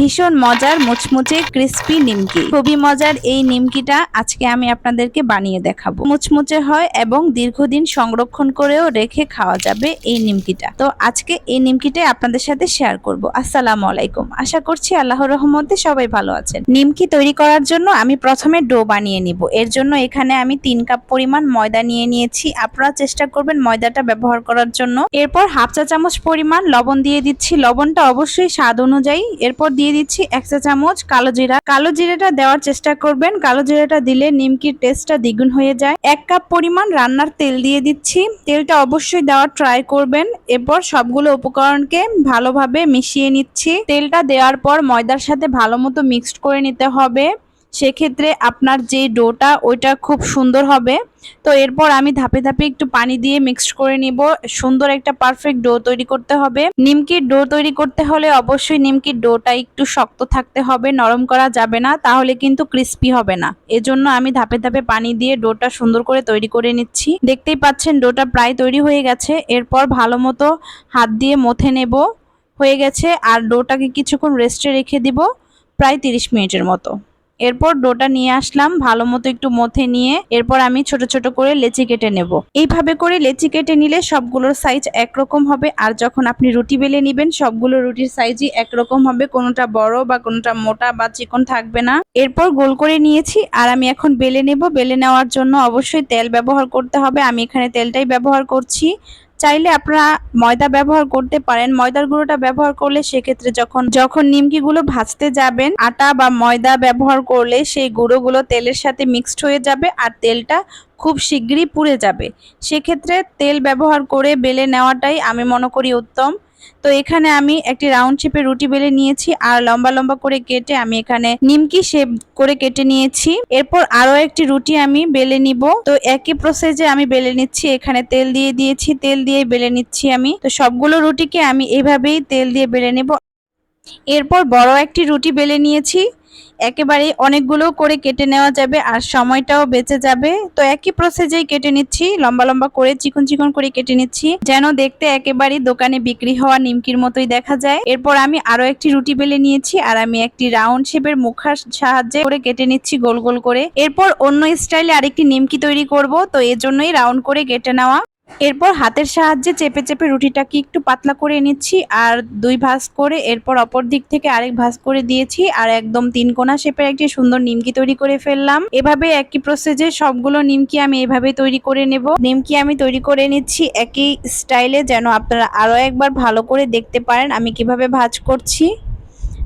ভীষণ মজার, মুচমুচে ক্রিস্পি নিমকি। খুবই মজার এই নিমকিটা আজকে আমি আপনাদেরকে বানিয়ে দেখাবো। মুচমুচে হয় এবং দীর্ঘদিন সংরক্ষণ করেও রেখে খাওয়া যাবে এই নিমকিটা। তো আজকে এই নিমকিটাই আপনাদের সাথে শেয়ার করব। আসসালামু আলাইকুম। আশা করছি আল্লাহর রহমতে সবাই ভালো আছেন। নিমকি তৈরি করার জন্য আমি প্রথমে ডো বানিয়ে নিব। এর জন্য এখানে আমি তিন কাপ পরিমাণ ময়দা নিয়ে নিয়েছি। আপনারা চেষ্টা করবেন ময়দাটা ব্যবহার করার জন্য। এরপর হাফ চা চামচ পরিমাণ লবণ দিয়ে দিচ্ছি। লবণটা অবশ্যই স্বাদ অনুযায়ী। এরপর দিয়ে দিচ্ছি এক চা চামচ কালো জিরা। কালো জিরাটা দেওয়ার চেষ্টা করবেন। কালো জিরাটা দিলে নিমকির টেস্টটা দ্বিগুণ হয়ে যায়। এক কাপ পরিমাণ রান্নার তেল দিয়ে দিচ্ছি। তেলটা অবশ্যই দেওয়ার ট্রাই করবেন। এরপর সবগুলো উপকরণকে ভালোভাবে মিশিয়ে নিচ্ছি। তেলটা দেওয়ার পর ময়দার সাথে ভালো মতো মিক্সড করে নিতে হবে। সেক্ষেত্রে আপনার যে ডোটা, ওইটা খুব সুন্দর হবে। তো এরপর আমি ধাপে ধাপে একটু পানি দিয়ে মিক্সড করে নিব। সুন্দর একটা পারফেক্ট ডো তৈরি করতে হবে। নিমকির ডো তৈরি করতে হলে অবশ্যই নিমকির ডোটা একটু শক্ত থাকতে হবে, নরম করা যাবে না, তাহলে কিন্তু ক্রিস্পি হবে না। এজন্য আমি ধাপে ধাপে পানি দিয়ে ডোটা সুন্দর করে তৈরি করে নিচ্ছি। দেখতেই পাচ্ছেন ডোটা প্রায় তৈরি হয়ে গেছে। এরপর ভালো মতো হাত দিয়ে মথে নেব। হয়ে গেছে, আর ডোটাকে কিছুক্ষণ রেস্টে রেখে দিব, প্রায় তিরিশ মিনিটের মতো। এরপর ডোটা নিয়ে আসলাম, ভালো মতো একটু মথে নিয়ে, এরপর আমি ছোট ছোট করে লেচি কেটে নেব। এইভাবে করে লেচি কেটে নিলে সবগুলোর সাইজ একরকম হবে, আর যখন আপনি রুটি বেলে নিবেন, সবগুলো রুটির সাইজই একরকম হবে, কোনোটা বড় বা কোনোটা মোটা বা চিকন থাকবে না। এরপর গোল করে নিয়েছি, আর আমি এখন বেলে নেব। বেলে নেওয়ার জন্য অবশ্যই তেল ব্যবহার করতে হবে, আমি এখানে তেলটাই ব্যবহার করছি। চাইলে আপনারা ময়দা ব্যবহার করতে পারেন। ময়দার গুঁড়োটা ব্যবহার করলে সেক্ষেত্রে যখন যখন নিমকিগুলো ভাজতে যাবেন, আটা বা ময়দা ব্যবহার করলে সেই গুঁড়োগুলো তেলের সাথে মিক্সড হয়ে যাবে আর তেলটা খুব শিগগিরই পুড়ে যাবে। সেক্ষেত্রে তেল ব্যবহার করে বেলে নেওয়াটাই আমি মনে করি উত্তম। তো এখানে আমি একটি রাউন্ড শেপে রুটি বেলে নিয়েছি আর লম্বা লম্বা করে কেটে আমি এখানে নিমকি শেপ করে কেটে নিয়েছি। এরপর আরও একটি রুটি আমি বেলে নিব। তো একই প্রসেসে আমি বেলে নিচ্ছি। এখানে তেল দিয়ে দিয়েছি। তেল দিয়ে বেলে নিচ্ছি আমি। তো সবগুলো রুটিকে আমি এভাবেই তেল দিয়ে বেলে নেব। এরপর বড় একটি রুটি বেলে নিয়েছি। একেবারে অনেকগুলো করে কেটে নেওয়া যাবে আর সময়টাও বেঁচে যাবে। তো একই প্রসেসেই কেটে নিচ্ছি, লম্বা লম্বা করে, চিকন চিকন করে কেটে নিচ্ছি, যেন দেখতে একেবারেই দোকানে বিক্রি হওয়া নিমকির মতোই দেখা যায়। এরপর আমি আরও একটি রুটি বেলে নিয়েছি আর আমি একটি রাউন্ড শেপের মুখার সাহায্যে করে কেটে নিচ্ছি গোল গোল করে। এরপর অন্য স্টাইলে আরেকটি নিমকি তৈরি করব, তো এর জন্যই রাউন্ড করে কেটে নেওয়া। এরপর হাতের সাহায্যে চেপে চেপে রুটিটাকে একটু পাতলা করে নিচ্ছি, আর দুই ভাঁজ করে এরপর অপর দিক থেকে আরেক ভাঁজ করে দিয়েছি, আর একদম তিন কোনা শেপের একটি সুন্দর নিমকি তৈরি করে ফেললাম। এভাবে একই প্রসেসে সবগুলো নিমকি আমি এভাবে তৈরি করে নেব। নিমকি আমি তৈরি করে নিচ্ছি একই স্টাইলে যেন আপনারা আরও একবার ভালো করে দেখতে পারেন আমি কীভাবে ভাঁজ করছি।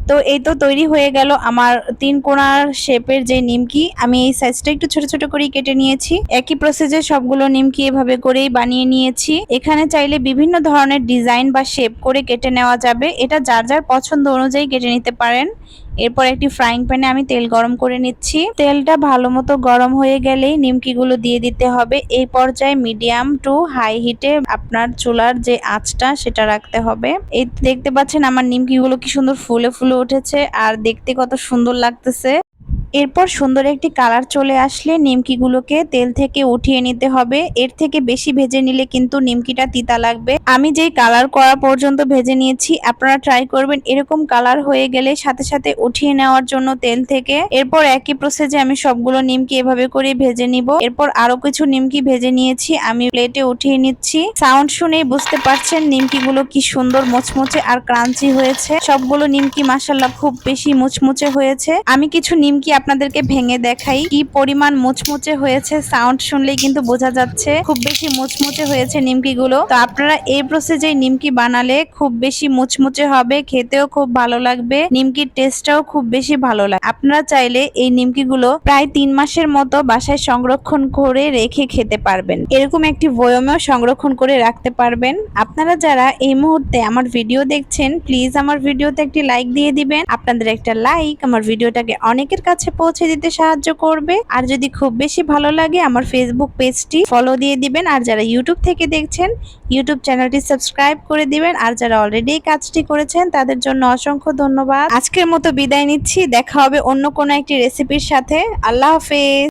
তো এই তো তৈরি হয়ে গেল আমার তিন কোণার শেপের যে নিমকি। আমি এই সাইজটা একটু ছোট ছোট করেই কেটে নিয়েছি। একই প্রসেসে সবগুলো নিমকি এভাবে করেই বানিয়ে নিয়েছি। এখানে চাইলে বিভিন্ন ধরনের ডিজাইন বা শেপ করে কেটে নেওয়া যাবে। এটা যার যার পছন্দ অনুযায়ী কেটে নিতে পারেন। এরপর একটি ফ্রাইং প্যানে আমি তেল গরম করে নিচ্ছি। তেলটা ভালো মতো গরম হয়ে গেলেই নিমকিগুলো দিয়ে দিতে হবে। এই পর্যায়ে মিডিয়াম টু হাই হিটে আপনার চুলার যে আঁচটা, সেটা রাখতে হবে। এই দেখতে পাচ্ছেন আমার নিমকিগুলো কি সুন্দর ফুলে ফুলে উঠেছে, আর দেখতে কত সুন্দর লাগতেছে। এরপর সুন্দর একটি কালার চলে আসলে নিমকিগুলোকে তেল থেকে উঠিয়ে নিতে হবে। এর থেকে বেশি ভেজে নিলে কিন্তু নিমকিটা তিতা লাগবে। আমি যেই কালার করা পর্যন্ত ভেজে নিয়েছি, আপনারা ট্রাই করবেন। এরকম কালার হয়ে গেলে সাথে সাথে উঠিয়ে নেওয়ার জন্য তেল থেকে। এরপর একই প্রসেসে আমি সবগুলো নিমকি এভাবে করে ভেজে নিব। এরপর আরও কিছু নিমকি ভেজে নিয়েছি, আমি প্লেটে উঠিয়ে নিচ্ছি। সাউন্ড শুনেই বুঝতে পারছেন নিমকিগুলো কি সুন্দর মুচমুচে আর ক্রাঞ্চি হয়েছে। সবগুলো নিমকি মাসাল্লাহ খুব বেশি মুচমুচে হয়েছে। আমি কিছু নিমকি আপনাদেরকে ভেঙে দেখাই। কি পরিমাণ মুচমুচে হয়েছে সাউন্ড শুনলেই কিন্তু বোঝা যাচ্ছে। খুব বেশি মুচমুচে হয়েছে নিমকি গুলো তো আপনারা এই প্রসেসে নিমকি বানালে খুব বেশি মুচমুচে হবে, খেতেও খুব ভালো লাগবে, নিমকির টেস্টটাও খুব বেশি ভালো লাগে আপনারা চাইলে এই নিমকি গুলো প্রায় তিন মাসের মতো বাসায় সংরক্ষণ করে রেখে খেতে পারবেন। এরকম একটি বয়মেও সংরক্ষণ করে রাখতে পারবেন। আপনারা যারা এই মুহূর্তে আমার ভিডিও দেখছেন প্লিজ আমার ভিডিওতে একটি লাইক দিয়ে দিবেন। আপনাদের একটা লাইক আমার ভিডিওটাকে অনেকের কাছে পৌঁছে দিতে সাহায্য করবে। আর যদি খুব বেশি ভালো লাগে, আমার ফেসবুক পেজটি ফলো দিয়ে দিবেন। আর যারা ইউটিউব থেকে দেখছেন ইউটিউব চ্যানেলটি সাবস্ক্রাইব করে দিবেন। আর যারা অলরেডি এই কাজটি করেছেন, তাদের জন্য অসংখ্য ধন্যবাদ। আজকের মতো বিদায় নিচ্ছি। দেখা হবে অন্য কোনো একটি রেসিপির সাথে। আল্লাহ হাফেজ।